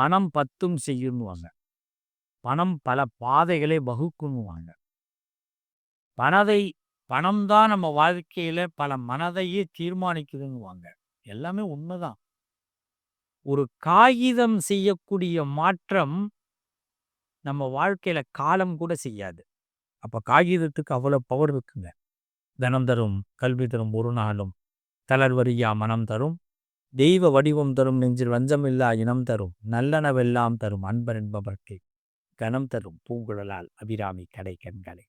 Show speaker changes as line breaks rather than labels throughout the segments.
பணம் பத்தும் செய்யுன்னுவாங்க. பணம் பல பாதைகளை வகுக்குன்னுவாங்க. பணதை பணம் தான் நம்ம வாழ்க்கையில பல மனதையே தீர்மானிக்குதுன்னுவாங்க. எல்லாமே உண்மைதான். ஒரு காகிதம் செய்யக்கூடிய மாற்றம் நம்ம வாழ்க்கையில காலம் கூட செய்யாது. அப்ப காகிதத்துக்கு அவ்வளவு பவர் இருக்குங்க. தனம் தரும் கல்வி தரும் ஒரு நாளும் தளர்வரியா மனம் தரும் தெய்வ வடிவம் தரும் நெஞ்சில் வஞ்சமில்லா இனம் தரும். நல்லனவெல்லாம் தரும் அன்பர் என்பவர்க்கு கனம் தரும் பூங்குழலால் அபிராமி கடை கண்களை.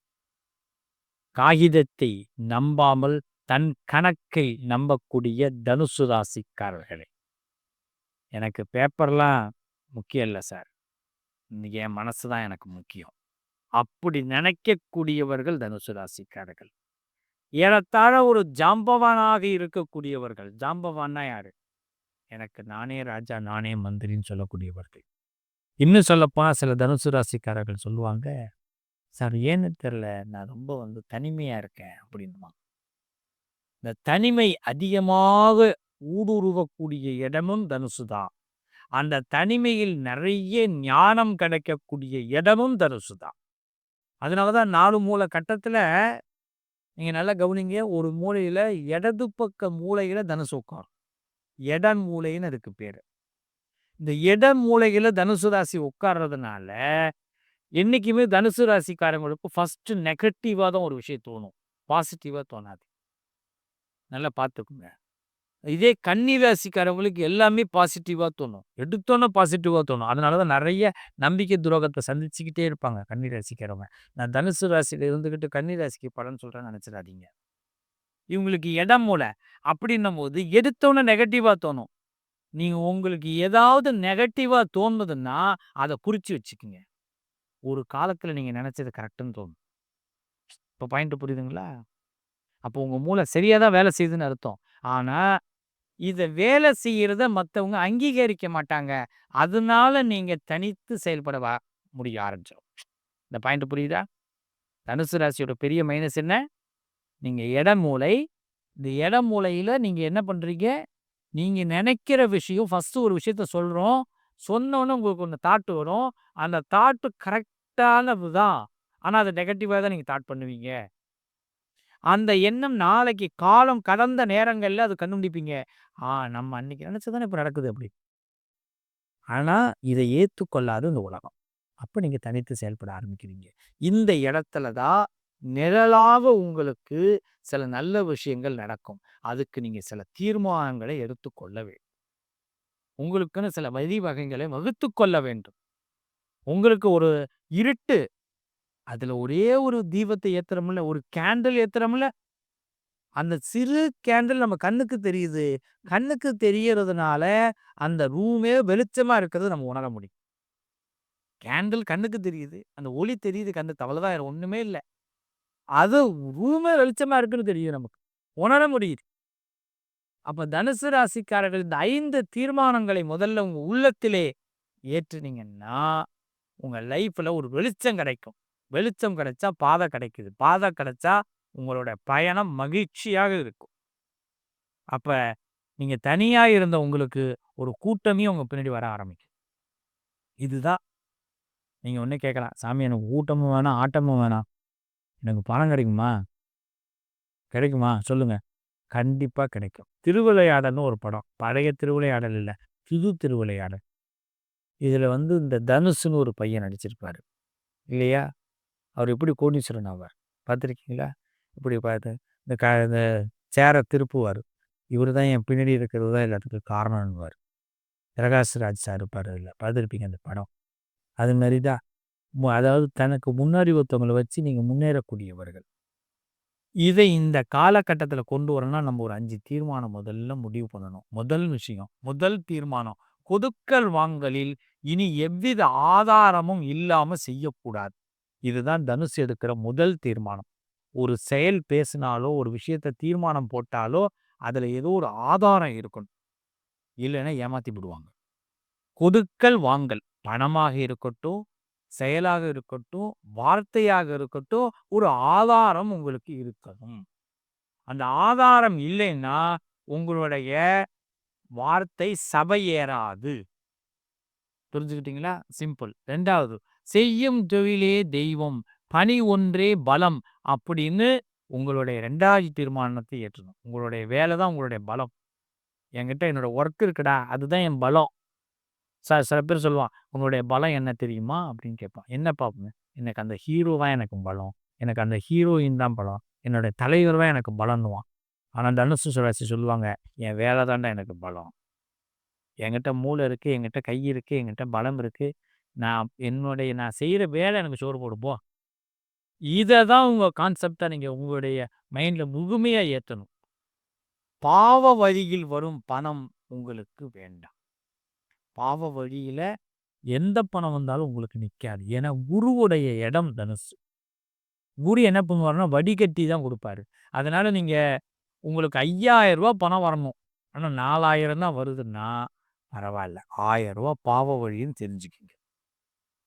காகிதத்தை நம்பாமல் தன் கணக்கை நம்பக்கூடிய தனுசு ராசிக்காரர்களே. எனக்கு பேப்பர்லாம் முக்கியம் இல்லை சார். என் மனசு தான் எனக்கு முக்கியம். அப்படி நினைக்கக்கூடியவர்கள் தனுசு ராசிக்காரர்கள். ஏறத்தாழ ஒரு ஜாம்பவானாக இருக்கக்கூடியவர்கள். ஜாம்பவான்னா யாரு? எனக்கு நானே ராஜா நானே மந்திரின்னு சொல்லக்கூடியவர்கள். இன்னும் சொல்லப்போனால் சில தனுசு ராசிக்காரர்கள் சொல்லுவாங்க சார் ஏன்னு தெரில நான் ரொம்ப வந்து தனிமையாக இருக்கேன் அப்படின்மா இந்த தனிமை அதிகமாக ஊடுருவக்கூடிய இடமும் தனுசு தான். அந்த தனிமையில் நிறைய ஞானம் கிடைக்கக்கூடிய இடமும் தனுசு தான். அதனால தான் நாலு மூல கட்டத்தில் நீங்கள் நல்லா கவனிங்க ஒரு மூலையில் இடது பக்க மூலையில் தனுசு உட்காரும். இட மூளைன்னு அதுக்கு பேர். இந்த இட மூளையில் தனுசு ராசி உட்கார்றதுனால என்னைக்குமே தனுசு ராசிக்காரங்களுக்கு ஃபஸ்ட்டு நெகட்டிவாக தான் ஒரு விஷயம் தோணும். பாசிட்டிவாக தோணாது. நல்லா பார்த்துக்குங்க இதே கன்னி ராசிக்காரங்களுக்கு எல்லாமே பாசிட்டிவாக தோணும். எடுத்தோன்னே பாசிட்டிவாக தோணும். அதனால தான் நிறைய நம்பிக்கை துரோகத்தை சந்திச்சுக்கிட்டே இருப்பாங்க கன்னி ராசிக்காரவங்க நான் தனுசு ராசியில இருந்துக்கிட்டு கன்னி ராசிக்கு படம்னு சொல்கிறேன் நினச்சிடாதீங்க. இவங்களுக்கு இடம் மூல அப்படின்னும் போது எடுத்தோன்னே நெகட்டிவாக தோணும். நீங்கள் உங்களுக்கு ஏதாவது நெகட்டிவாக தோணுதுன்னா அதை குறித்து வச்சுக்கோங்க. ஒரு காலத்தில் நீங்கள் நினச்சது கரெக்டுன்னு தோணும். இப்போ பாயிண்ட் புரியுதுங்களா? அப்போ உங்கள் மூளை சரியாக தான் வேலை செய்யுதுன்னு அர்த்தம். ஆனால் இதை வேலை செய்கிறத மற்றவங்க அங்கீகரிக்க மாட்டாங்க. அதனால நீங்கள் தனித்து செயல்பட முடிய ஆரம்பிச்சிடும் இந்த பாயிண்ட் புரியுதா? தனுசு ராசியோட பெரிய மைனஸ் என்ன? நீங்கள் இட மூளை இந்த இட நீங்கள் என்ன பண்ணுறீங்க நீங்கள் நினைக்கிற விஷயம் ஃபஸ்ட்டு ஒரு விஷயத்த சொல்கிறோம் சொன்னோன்னே உங்களுக்கு ஒன்று தாட்டு வரும். அந்த தாட்டு கரெக்டானது தான் ஆனால் அதை நெகட்டிவாக தான் நீங்கள் தாட் பண்ணுவீங்க. அந்த எண்ணம் நாளைக்கு காலம் கடந்த நேரங்களில் அது கண்டுபிடிப்பீங்க. ஆ நம்ம அன்னைக்கு நினச்சதானே இப்போ நடக்குது அப்படி. ஆனால் இதை ஏற்றுக்கொள்ளாது இந்த உலகம். அப்போ நீங்கள் தனித்து செயல்பட ஆரம்பிக்கிறீங்க. இந்த இடத்துல தான் நிழலாக உங்களுக்கு சில நல்ல விஷயங்கள் நடக்கும். அதுக்கு நீங்க சில தீர்மானங்களை எடுத்துக்கொள்ள வேண்டும். உங்களுக்குன்னு சில வழிவகைகளை வகுத்து கொள்ள வேண்டும். உங்களுக்கு ஒரு இருட்டு அதுல ஒரே ஒரு தீபத்தை ஏத்துறோம்ல ஒரு கேண்டில் ஏற்றுறோம்ல அந்த சிறு கேண்டில் நம்ம கண்ணுக்கு தெரியுது. கண்ணுக்கு தெரியறதுனால அந்த ரூமே வெளிச்சமா இருக்கிறது நம்ம உணர முடியும். கேண்டில் கண்ணுக்கு தெரியுது. அந்த ஒளி தெரியுது. கண்ணு தவளதான் ஒண்ணுமே இல்லை. அது ரூமே வெளிச்சமா இருக்குன்னு தெரியும் நமக்கு. உணர முடியுது. அப்ப தனுசு ராசிக்காரர்கள் இந்த ஐந்து தீர்மானங்களை முதல்ல உங்க உள்ளத்திலே ஏற்றுனீங்கன்னா உங்க லைஃப்ல ஒரு வெளிச்சம் கிடைக்கும். வெளிச்சம் கிடைச்சா பாதை கிடைக்குது. பாதை கிடைச்சா உங்களோட பயணம் மகிழ்ச்சியாக இருக்கும். அப்ப நீங்க தனியா இருந்த உங்களுக்கு ஒரு கூட்டமே உங்க பின்னாடி வர ஆரம்பிக்கும். இதுதான். நீங்க ஒண்ணு கேட்கலாம் சாமி எனக்கு கூட்டமும் வேணாம் ஆட்டமும் வேணாம். எனக்கு பணம் கிடைக்குமா? கிடைக்குமா? சொல்லுங்க. கண்டிப்பாக கிடைக்கும். திருவிளையாடல்னு ஒரு படம். பழைய திருவிளையாடல் இல்லை. புது திருவிளையாடல். இதில் வந்து இந்த தனுஷுன்னு ஒரு பையன் நடிச்சிருப்பார். இல்லையா? அவர் எப்படி கோடீஸ்வரன் ஆவார்? பார்த்துருக்கீங்களா? இப்படி பார்த்து இந்த க இந்த சேரை திருப்புவார். இவர் தான் என் பின்னாடி இருக்கிறது தான் எல்லாத்துக்கும் காரணம்னுவார். பிரகாஷ்ராஜ் சார் இருப்பார் இல்லை பார்த்துருப்பீங்க அந்த படம். அது மாதிரி தான் அதாவது தனக்கு முன்னறிவுத்தவங்களை வச்சு நீங்கள் முன்னேறக்கூடியவர்கள். இதை இந்த காலகட்டத்தில் கொண்டு வரணும்னா நம்ம ஒரு அஞ்சு தீர்மானம் முதல்ல முடிவு பண்ணணும். முதல் விஷயம் முதல் தீர்மானம் கொடுக்கல் வாங்கலில் இனி எவ்வித ஆதாரமும் இல்லாம செய்யக்கூடாது. இதுதான் தனுசு எடுக்கிற முதல் தீர்மானம். ஒரு செயல் பேசினாலோ ஒரு விஷயத்த தீர்மானம் போட்டாலோ அதுல ஏதோ ஒரு ஆதாரம் இருக்கணும். இல்லைன்னா ஏமாத்தி விடுவாங்க கொடுக்கல் வாங்கல் பணமாக இருக்கட்டும் செயலாக இருக்கட்டும் வார்த்தையாக இருக்கட்டும் ஒரு ஆதாரம் உங்களுக்கு இருக்கணும் அந்த ஆதாரம் இல்லைன்னா உங்களுடைய வார்த்தை சபையேறாது புரிஞ்சுக்கிட்டீங்களா? சிம்பிள். ரெண்டாவது செய்யும் தொழிலே தெய்வம், பணி ஒன்றே பலம் அப்படின்னு உங்களுடைய ரெண்டாவது தீர்மானத்தை ஏற்றணும். உங்களுடைய வேலை தான் உங்களுடைய பலம். என்கிட்ட என்னோட ஒர்க் இருக்குடா, அதுதான் என் பலம். சார் சில பேர் சொல்லுவான், உங்களுடைய பலம் என்ன தெரியுமா?" அப்படின்னு கேட்பான். என்ன அப்படின்னு, "எனக்கு அந்த ஹீரோ தான் எனக்கு பலம். எனக்கு அந்த ஹீரோயின் தான் பலம். என்னுடைய தலைவர் தான் எனக்கு பலன்னுவான் ஆனால் தனுசு ராசி சொல்லுவாங்க, "என் வேலை தான்டா எனக்கு பலம். என்கிட்ட மூளை இருக்குது என்கிட்ட கை இருக்குது என்கிட்ட பலம் இருக்குது நான் என்னுடைய நான் செய்கிற வேலை எனக்கு சோறு போடுப்போம் இதை தான் உங்கள் கான்செப்டாக நீங்கள் உங்களுடைய மைண்டில் முழுமையாக ஏற்றணும் பாவ வழியில் வரும் பணம் உங்களுக்கு வேண்டாம். பாவ வழியில் எந்த பணம் வந்தாலும் உங்களுக்கு நிற்காது ஏன்னா குருவுடைய இடம் தனுசு. குரு என்ன பண்ணுவாருன்னா, வடிகட்டி தான் கொடுப்பாரு அதனால நீங்கள் உங்களுக்கு ஐயாயிரம் ரூபா பணம் வரணும். ஆனால் நாலாயிரம் தான் வருதுன்னா, பரவாயில்ல ஆயிரம் ரூபா பாவ வழின்னு தெரிஞ்சுக்கிங்க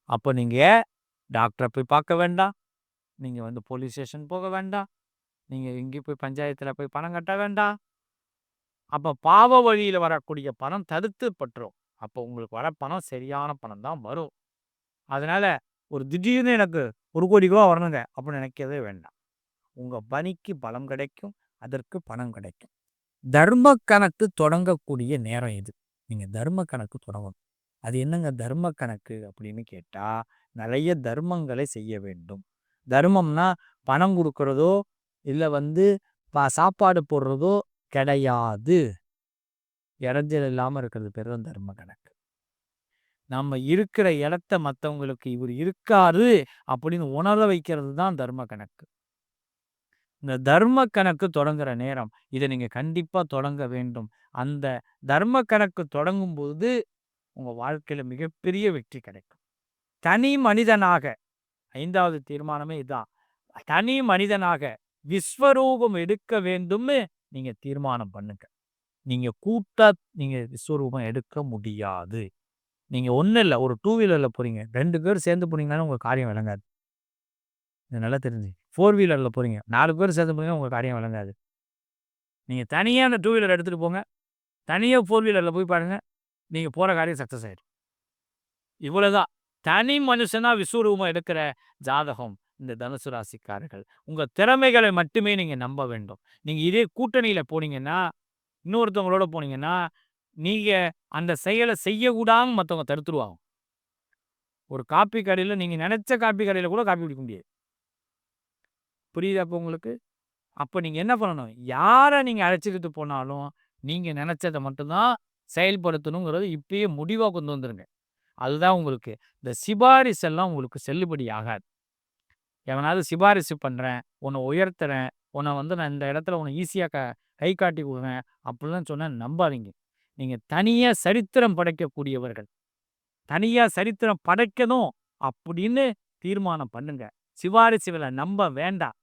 அப்போ நீங்கள் டாக்டரை போய் பார்க்க வேண்டாம். நீங்கள் வந்து போலீஸ் ஸ்டேஷன் போக வேண்டாம். நீங்கள் எங்கேயும் போய் பஞ்சாயத்தில் போய் பணம் கட்ட வேண்டாம். அப்போ பாவ வழியில் வரக்கூடிய பணம் தடுத்து பட்டுரும் அப்போ உங்களுக்கு வர பணம் சரியான பணம் தான் வரும். அதனால் ஒரு திடீர்னு எனக்கு ஒரு கோடி ரூபா வரணுங்க அப்படின்னு நினைக்கவே வேண்டாம். உங்கள் பணிக்கு பலம் கிடைக்கும். அதற்கு பணம் கிடைக்கும். தர்ம கணக்கு தொடங்கக்கூடிய நேரம் இது. நீங்கள் தர்ம கணக்கு தொடங்கணும். அது என்னங்க தர்ம கணக்கு அப்படின்னு கேட்டால் நிறைய தர்மங்களை செய்ய வேண்டும். தர்மம்னா பணம் கொடுக்குறதோ இல்லை வந்து ப சாப்பாடு போடுறதோ கிடையாது. இறஞ்சல் இல்லாமல் இருக்கிறது பேர் தான் தர்ம கணக்கு. நம்ம இருக்கிற இடத்த மற்றவங்களுக்கு இவர் இருக்காரு அப்படின்னு உணர வைக்கிறது தான் தர்ம கணக்கு. இந்த தர்ம கணக்கு தொடங்குற நேரம். இதை நீங்கள் கண்டிப்பாக தொடங்க வேண்டும். அந்த தர்ம கணக்கு தொடங்கும்போது, உங்கள் வாழ்க்கையில் மிகப்பெரிய வெற்றி கிடைக்கும். தனி மனிதனாக ஐந்தாவது தீர்மானமே இதான். தனி மனிதனாக விஸ்வரூபம் எடுக்க வேண்டும்னு நீங்கள் தீர்மானம் பண்ணுங்க. நீங்க கூப்பிட்டா நீங்க விஸ்வரூபம் எடுக்க முடியாது. நீங்க ஒன்றும் இல்லை ஒரு டூ வீலரில் போறீங்க. ரெண்டு பேர் சேர்ந்து போனீங்கன்னா உங்க காரியம் விளங்காது. இது நல்லா தெரிஞ்சு ஃபோர் வீலரில் போறீங்க. நாலு பேர் சேர்ந்து போனீங்கன்னா உங்க காரியம் விளங்காது. நீங்க தனியாக அந்த டூ வீலர் எடுத்துட்டு போங்க. தனியாக ஃபோர் வீலரில் போய் பாருங்க. நீங்க போற காரியம் சக்சஸ் ஆயிரும். இவ்வளவுதான். தனி மனுஷனா விஸ்வரூபம் எடுக்கிற ஜாதகம் இந்த தனுசு ராசிக்காரர்கள். உங்கள் திறமைகளை மட்டுமே நீங்கள் நம்ப வேண்டும். நீங்கள் இதே கூட்டணியில் போனீங்கன்னா, இன்னொருத்தவங்களோட போனீங்கன்னா, நீங்கள் அந்த செயலை செய்யக்கூடாமல் மற்றவங்க தடுத்துருவாங்க. ஒரு காப்பி கடையில் நீங்கள் நினச்ச காப்பி கடையில் கூட காப்பி குடிக்க முடியாது. புரியுதா அப்போ உங்களுக்கு? அப்போ நீங்கள் என்ன பண்ணணும்? யாரை நீங்கள் அழைச்சிக்கிட்டு போனாலும், நீங்கள் நினச்சதை மட்டும்தான் செயல்படுத்தணுங்கிறது இப்பயே முடிவாக கொண்டு வந்துருங்க. அதுதான் உங்களுக்கு இந்த சிபாரிசெல்லாம் உங்களுக்கு செல்லுபடி ஆகாது. எவனாவது சிபாரிசு பண்ணுறேன் உன்னை உயர்த்துறேன், உன்ன வந்து நான் இந்த இடத்துல உன்னை ஈஸியாக க கை காட்டி விடுவேன் அப்படிலாம் சொன்னால் நம்பாதீங்க. நீங்கள் தனியாக சரித்திரம் படைக்கக்கூடியவர்கள். தனியாக சரித்திரம் படைக்கணும் அப்படின்னு தீர்மானம் பண்ணுங்க. சிபாரிசுகள நம்ப வேண்டாம்.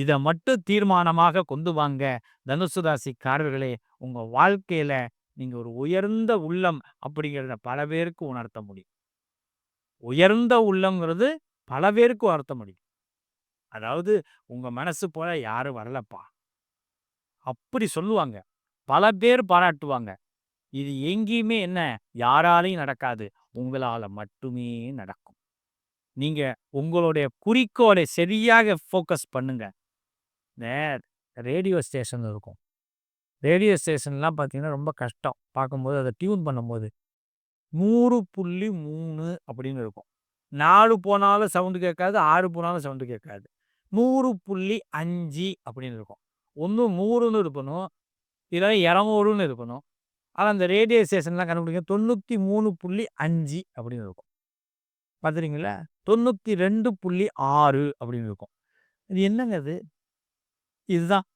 இதை மட்டும் தீர்மானமாக கொண்டு வாங்க. தனுசு ராசிக்காரர்களே, உங்க வாழ்க்கையில நீங்கள் ஒரு உயர்ந்த உள்ளம் அப்படிங்கிறத பல பேருக்கு உணர்த்த முடியும். உயர்ந்த உள்ளங்கிறது பல பேருக்கு உணர்த்த முடியும். அதாவது உங்கள் மனசு போல யாரும் வரலப்பா. அப்படி சொல்லுவாங்க. பல பேர் பாராட்டுவாங்க. இது எங்கேயுமே என்ன யாராலையும் நடக்காது. உங்களால் மட்டுமே நடக்கும். நீங்கள் உங்களுடைய குறிக்கோளை சரியாக ஃபோக்கஸ் பண்ணுங்க. ரேடியோ ஸ்டேஷன் இருக்கும். ரேடியோ ஸ்டேஷன்லாம் பார்த்தீங்கன்னா, ரொம்ப கஷ்டம். பார்க்கும்போது அதை டியூன் பண்ணும்போது. 100.3 அப்படின்னு இருக்கும். நாலு போனாலும் சவுண்டு கேட்காது. ஆறு போனாலும் சவுண்டு கேட்காது. 100.5 அப்படின்னு இருக்கும். ஒன்று நூறுன்னு இருக்கணும். இதில் இரநூறுன்னு இருக்கணும். ஆனால் அந்த ரேடியோ ஸ்டேஷன்லாம் கண்டுபிடிங்க 93.5 அப்படின்னு இருக்கும். பார்த்துறீங்களா தொண்ணூத்தி ரெண்டு புள்ளி ஆறு அப்படின்னு இருக்கும். இது என்னங்க அது இதுதான்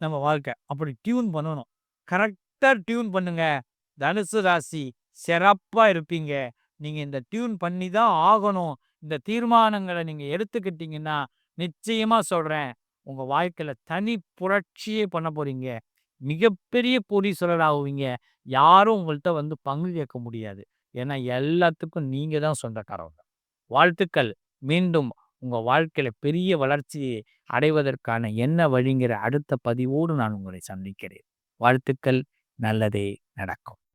நம்ம வாழ்க்கை. அப்படி டியூன் பண்ணணும். கரெக்டாக டியூன் பண்ணுங்க. தனுசு ராசி சிறப்பா இருப்பீங்க. நீங்கள் இந்த டியூன் பண்ணி தான் ஆகணும். இந்த தீர்மானங்களை நீங்கள் எடுத்துக்கிட்டீங்கன்னா, நிச்சயமா சொல்றேன். உங்க வாழ்க்கையில தனி புரட்சியே பண்ண போறீங்க. மிகப்பெரிய கோடீஸ்வரர் ஆகுவீங்க. யாரும் உங்கள்கிட்ட வந்து பங்கு கேட்க முடியாது. ஏன்னா எல்லாத்துக்கும் நீங்க தான் சொந்தக்காரவங்க. வாழ்த்துக்கள். மீண்டும் உங்க வாழ்க்கையில பெரிய வளர்ச்சியை அடைவதற்கான என்ன வழிங்கிற அடுத்த பதிவோடு நான் உங்களை சந்திக்கிறேன். வாழ்த்துக்கள். நல்லதே நடக்கும்.